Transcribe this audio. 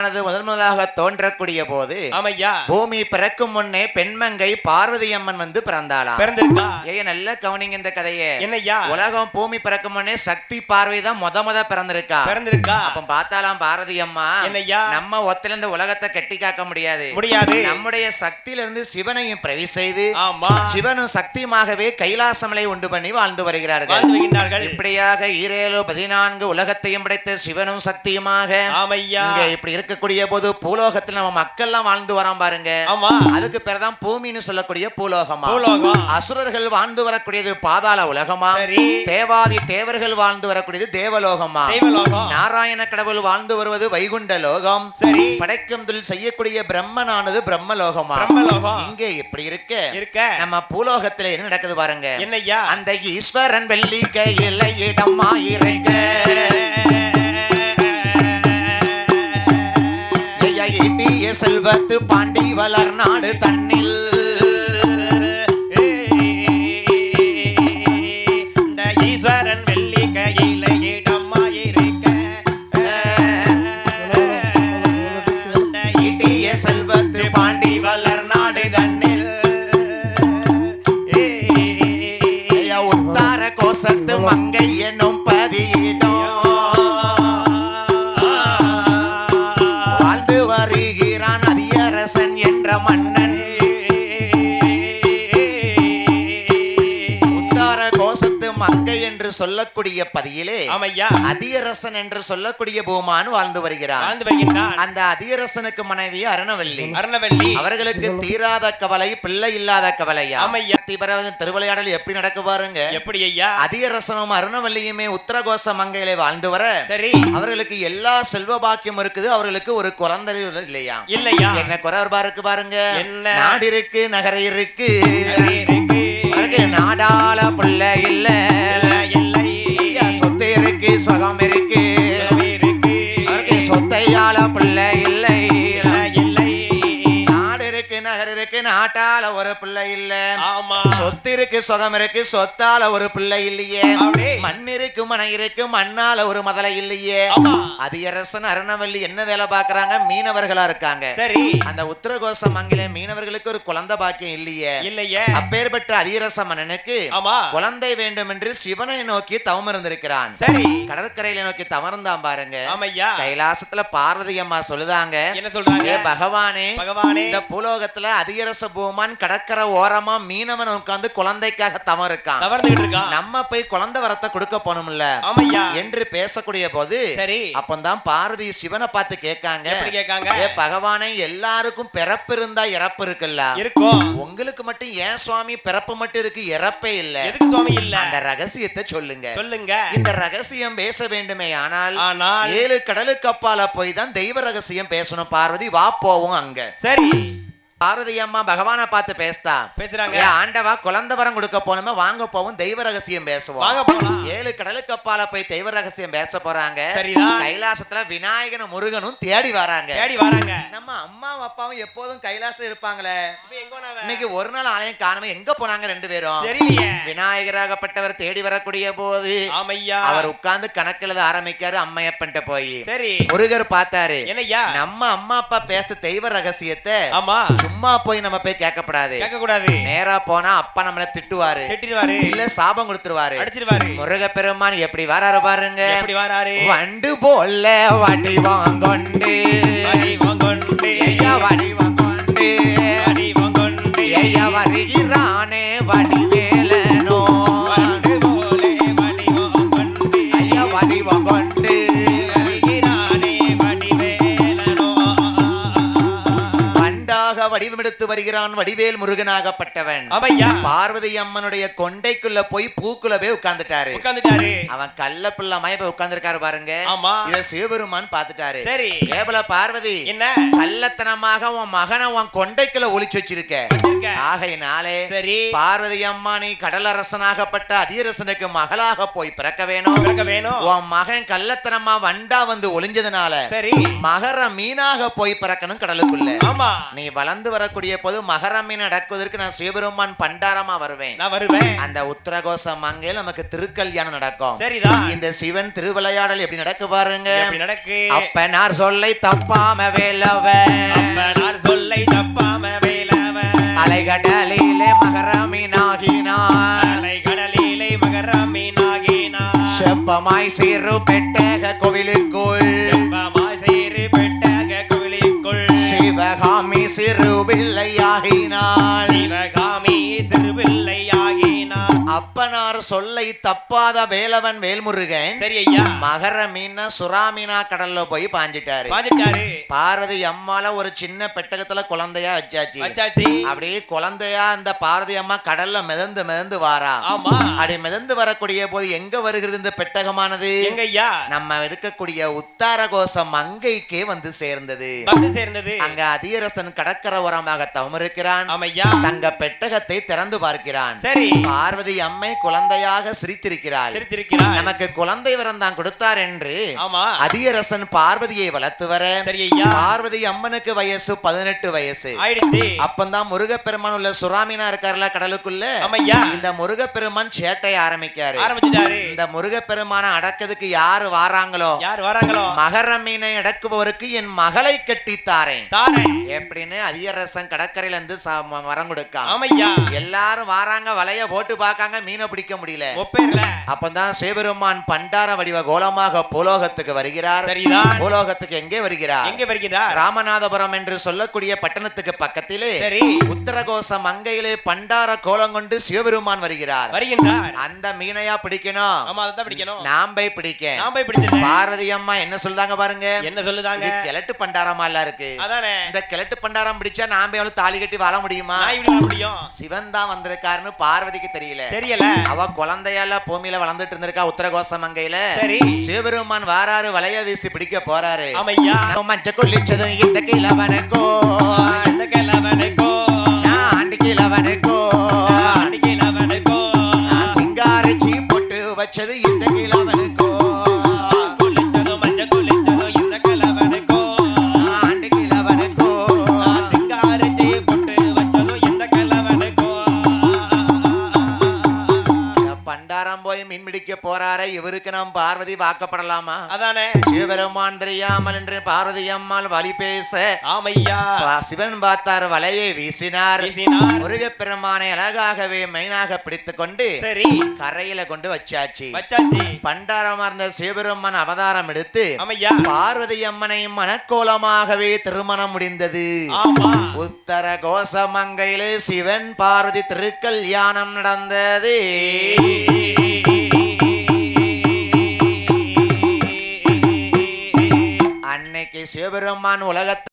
ஆனது முதல் முதலாக தோன்றக்கூடிய போது ஆமையா? பூமி பிறக்கும் முன்னே பெண்மங்கை பார்வதி அம்மன் வந்து பிறந்தாளாம். பிறந்திருக்கா? ஏய் நல்லா கவனிங்க இந்த கதையை. என்னய்யா உலகம் பூமி பிறக்கும் முன்னே சக்தி பார்வை தான் முத முத பிறந்திருக்கா. பிறந்திருக்கா? அப்ப பார்த்தாலாம் பாரதி அம்மா என்னய்யா நம்ம ஒத்துல இந்த உலகத்தை கட்டி காக்க முடியாது. முடியாது. நம்முடைய சக்தியிலிருந்து சிவனையும் பிரவி செய்து ஆமா. சிவனும் சக்தியுமாகவே கைலாசமலை உண்டு பண்ணி வாழ்ந்து வருகிறார்கள். இப்படியாக ஈரேழு பதினான்கு உலகத்தையும் படைத்த சிவனும் சக்தியுமாக ஆமையா? இப்படி இருக்கக்கூடிய போது பூலோகத்துல நம்ம மக்கள்லாம் வாழ்ந்து வரோம் பாருங்க. ஆமா. அதுக்கு பேர்தான் பூமின்னு சொல்லக்கூடிய பூலோகமா. பூலோகம். அசுரர்கள் வாழ்ந்து வரக்கூடியது பாதாள உலகமா? தேவாதி தேவர்கள் வாழ்ந்து வரக்கூடியது தேவலோகமா? நாராயண கடவுள் வாழ்ந்து வருவது வைகுண்ட லோகம். சரி. படைக்கும் தொழில் செய்யக்கூடிய பிரம்மனானது பிரம்மலோகமா? இங்க இப்படி இருக்க. இருக்க. நம்ம பூலோகத்துல என்ன நடக்குது பாருங்க. என்னய்யா? அந்த ஈஸ்வரன் வெள்ளி கையில இடமா இருக்க ஐயா, ஈட்டிய செல்வத்து பாண்டி வளர் நாடு தன்னில் இந்த ஈஸ்வரன் வெள்ளி கையில இடமா இருக்க இந்த ஈட்டிய செல்வத்து பாண்டி வளர் நாடு தன்னில் ஐயா, உத்தார கோசத்து மங்கை என்னும் அதியரசன் சொல்லக்கூடிய பதியிலே ஆமையா? அதியரசன் என்று சொல்லக்கூடிய பூமான் வாழ்ந்து வருகிறான். வாழ்ந்து அந்த அதியரசனுக்கு மனைவி அருணவல்லி. அருணவல்லி. அவர்களுக்கு தீராத கவலை பிள்ளை இல்லாத கவலையா? ஆமையா. தீபரவதன் திருவிளையாடல் எப்படி நடக்கு பாருங்க எப்படி ஐயா? அதியரசனும் அருணவல்லியுமே உத்தரகோச மங்கையிலே வாழ்ந்து வர சரி. அவர்களுக்கு எல்லா செல்வ பாக்கியம் இருக்குது. அவர்களுக்கு ஒரு குழந்தை இல்லையா? இல்லையா? என்ன குறைவா இருக்கு பாருங்க. என்ன? நாடு இருக்கு நகர இருக்கு. நாடாள பிள்ளை இல்லை. சுகம் இருக்கு சொத்தையால பிள்ளை நாட்டால ஒரு பிள்ளை இல்ல. ஆமா. சொத்து இருக்கு சுகம் இருக்கு சொத்தால ஒரு பிள்ளை இல்லையே. மண் இருக்கு மனை இருக்கு மண்ணால ஒரு மதலை இல்லையே. ஆமா. அதியரசன் அருணவல்லி என்ன வேலை பாக்குறாங்க மீனவர்களா இருக்காங்க. சரி. அந்த உத்தரகோச மங்கில மீனவர்களுக்கு ஒரு குழந்தை பாக்கியம் இல்லையே. இல்லையே. அப்பேற்பட்ட அதிரச மன்னனுக்கு குழந்தை வேண்டும் என்று சிவனை நோக்கி தவம் இருந்திருக்கிறான் சரி. கடற்கரையில நோக்கி தவறந்தான் பாருங்க. கைலாசத்துல பார்வதி அம்மா சொல்லுதாங்க. என்ன சொல்றாங்க? பகவானே இந்த பூலோகத்துல அதிகரச பூமான் கடற்கரை ஓரமா மீனவன் உட்கார்ந்து குழந்தைக்காக தவம் இருக்கான் தவறுந்துகிட்டு இருக்கான். நம்ம போய் குழந்தை வரத்தை கொடுக்க போனோம்ல. ஆமையா என்று பேசக்கூடிய போது சரி. அப்பந்தான் பார்வதி சிவனை பார்த்து கேட்காங்க. கேட்காங்க? ஏ பகவானே எல்லாருக்கும் பிறப்பு இருந்தா இறப்பு இருக்குல்ல? இருக்கும். உங்களுக்கு மட்டும் ஏன் சுவாமி பிறப்பு மட்டும் இருக்கு? இறப்பே இல்ல. எதுக்கு சுவாமி இல்ல? அந்த ரகசியத்தை சொல்லுங்க. சொல்லுங்க. இந்த ரகசியம் பேச வேண்டுமே ஆனால் ஆனால் ஏழு கடலுக்கு அப்பால போய் தான் தெய்வ ரகசியம் பேசணும். பார்வதி வா போவோம் அங்க. சரி. பார்வதி அம்மா பகவானை பார்த்து பேசுதா? பேசுறாங்க. ஆண்டவா குழந்தை வரம் கொடுக்க போனோமே வாங்க போவோம் தெய்வ ரகசியம் பேசுவோம். வாங்க போலாம். ஏழு கடலுக்கு அப்பால போய் தெய்வ ரகசியம் பேச போறாங்க. கைலாசத்துல விநாயகனும் முருகனும் தேடி வராங்க. தேடி வராங்க. நம்ம அம்மாவும் அப்பாவும் எப்போதும் கைலாசத்துல இருப்பாங்களே? இன்னைக்கு ஒரு நாள் ஆலயம் காணாம எங்க போனாங்க ரெண்டு பேரும்? விநாயகராகப்பட்டவர் தேடி வரக்கூடிய போது ஆமையா. அவர் உட்கார்ந்து கணக்கு எழுத ஆரம்பிக்காரு அம்மையப்பன்ட்ட போய். சரி. முருகர் பார்த்தாரு என்னய்யா? நம்ம அம்மா அப்பா பேச தெய்வ ரகசியத்தை ஆமா. சும்மா போய் நம்ம போய் கேட்கப்படாது. கேட்க கூடாது நேரா போனா அப்பா நம்மள திட்டுவாரு. திட்டிடுவாரு. இல்ல சாபம் கொடுத்துருவாரு. அடிச்சிடுவாரு. முருக பெருமான் எப்படி வராரு பாருங்க. எப்படி வராரு? வண்டு போல வடி வடிவமெடுத்து வருகிறான் வடிவேல் முருகனாகப்பட்டவன். ஆமையா பார்வதி அம்மனுடைய கொண்டைக்குள்ள போய் பூக்குள்ள போய் உட்கார்ந்துட்டாரு. உட்கார்ந்துட்டாரு. அவன் கள்ள பிள்ளமாய் போய் உட்கார்ந்துருக்காரு பாருங்க. ஆமா. இத சிவபெருமான் பார்த்துட்டாரு. சரி. கேவல பார்வதி என்ன? கள்ளத்தனமாக உன் மகனை உன் கொண்டைக்குள்ள ஒளிச்சு வச்சிருக்க. வச்சிருக்க? ஆகையினாலே சரி. பார்வதி அம்மா நீ கடலரசனாகப்பட்ட அதிரசனுக்கு மகளாக போய் பிறக்க வேணும். பிறக்க வேணும். உன் மகன் கள்ளத்தனமா வண்டா வந்து ஒளிஞ்சதுனால சரி. மகர மீனாக போய் பிறக்கணும் கடலுக்குள்ள. ஆமா. நீ வளர்ந்து வர வரக்கூடிய போது மகரமீன் நடக்குவதற்கு நான் சிவபெருமான் பண்டாரமா வருவேன். நான் வருவேன். அந்த உத்தரகோசம் அங்கே நமக்கு திருக்கல்யாணம் நடக்கும். சரிதான். இந்த சிவன் திருவிளையாடல் எப்படி நடக்கு பாருங்க. நடக்கு? அப்பனார் சொல்லை தப்பாம வேலவன் அப்பனார் சொல்லை தப்பாம வேலவ. அலைகடலிலே மகரமீனாகினான் அலை கடலிலே மகரமி நாகினா செப்பமாய் சீரு பெட்டக கோவிலுக்குள். சிறு பிள்ளையாகினாள் அப்பனார் சொல்லை தப்பாத வேலவன் வேல்முருகன் சரி ஐயா. மகர மீனா சுறா மீனா கடல்ல போய் பாஞ்சிட்டாரு. பாத்துட்டாரு பார்வதி அம்மால ஒரு சின்ன பெட்டகத்துல குழந்தையா வச்சாச்சு. வச்சாச்சு. அப்படியே குழந்தையா அந்த பார்வதி அம்மா கடல்ல மிதந்து மிதந்து வாரா. ஆமா. அப்படி மிதந்து வரக்கூடிய போது எங்க வருகிறது இந்த பெட்டகமானது? எங்க ஐயா? நம்ம இருக்கக்கூடிய உத்தாரகோசம் மங்கைக்கே வந்து சேர்ந்தது. வந்து சேர்ந்தது. அங்க அதியரசன் கடற்கரை ஓரமாக தவமிருக்கிறான். ஆமையா. தங்க பெட்டகத்தை திறந்து பார்க்கிறான். சரி. பார்வதி அம்மை குழந்தையாக சிரித்திருக்கிறாள். சிரித்திருக்கிறார் நமக்கு குழந்தை வரம் தான் கொடுத்தார் என்று ஆமா. அதியரசன் பார்வதியை வளர்த்து வர பார்வதி அம்மனுக்கு வயசு பதினெட்டு வயசு. ஆயிடுச்சு. அப்பந்தான் முருகப்பெருமான் உள்ள சுறாமீனா இருக்காருல கடலுக்குள்ள? இந்த முருகப்பெருமான் சேட்டை ஆரம்பிக்காரு. இந்த முருகப்பெருமான அடக்கிறதுக்கு யாரு வாராங்களோ? யார் வராங்களோ? மகர மீனை அடக்குபவருக்கு என் மகளை கட்டித்தாரேன் தாரே எப்படின்னு அதியரசன் கடற்கரையில இருந்து ச- ம- வரம் கொடுக்கான் எல்லாரும் வாராங்க வலைய போட்டு பார்க்காங்க. மீனை பிடிக்க முடியல. அப்பதான் சிவபெருமான் பண்டார வடிவ கோலமாக பூலோகத்துக்கு வருகிறார். சரிதான். பூலோகத்துக்கு எங்கே வருகிறார்? எங்க வருகிறார்? ராமநாதபுரம் என்று சொல்லக்கூடிய பட்டணத்துக்கு பக்கத்திலே சரி. உத்தரகோச மங்கையிலே பண்டார கோலம் கொண்டு சிவபெருமான் வருகிறார். வருகின்றார். அந்த மீனையா பிடிக்கணும். ஆமா அதான் பிடிக்கணும். நாம் போய் பிடிக்க நான் போய் பிடிச்சது பாரதி அம்மா என்ன சொல்றாங்க பாருங்க? என்ன சொல்லுதாங்க? கிழட்டு பண்டாரமா எல்லாம் இருக்கு. அதானே. இந்த கிழட்டு பண்டாரம் பிடிச்சா நாம் போய் தாலி கட்டி வாழ முடியுமா? முடியும்? சிவன் தான் வந்திருக்காருன்னு பார்வதிக்கு தெரியல. தெரியல. அவ குழந்தையால பூமியில வளர்ந்துட்டு இருந்திருக்கா உத்தரகோச மங்கையில. சரி. சிவபெருமான் வாராரு வளைய வீசி பிடிக்க போறாரு. ஆமையா. மஞ்ச கொல்லிச்சதும் இந்த கிழவனுக்கோ இந்த பிடிக்க போறாரே இவருக்கு நாம் பார்வதி வாக்கப்படலாமா? அதானே. சிவபெருமான் தெரியாமல் என்று பார்வதி அம்மாள் வழி பேச ஆமையா. சிவன் பார்த்தார் வலையை வீசினார். வீசினார். முருகப்பெருமானை அழகாகவே மெயினாக பிடித்து கொண்டு சரி. கரையில கொண்டு வச்சாச்சு. வச்சாச்சு. பண்டாரமா இருந்த சிவபெருமான் அவதாரம் எடுத்து ஆமையா. பார்வதி அம்மனை மனக்கோலமாகவே திருமணம் முடிந்தது. உத்தர கோசமங்கையிலே சிவன் பார்வதி திருக்கல்யாணம் நடந்தது. சிவபெருமான் உலகத்தை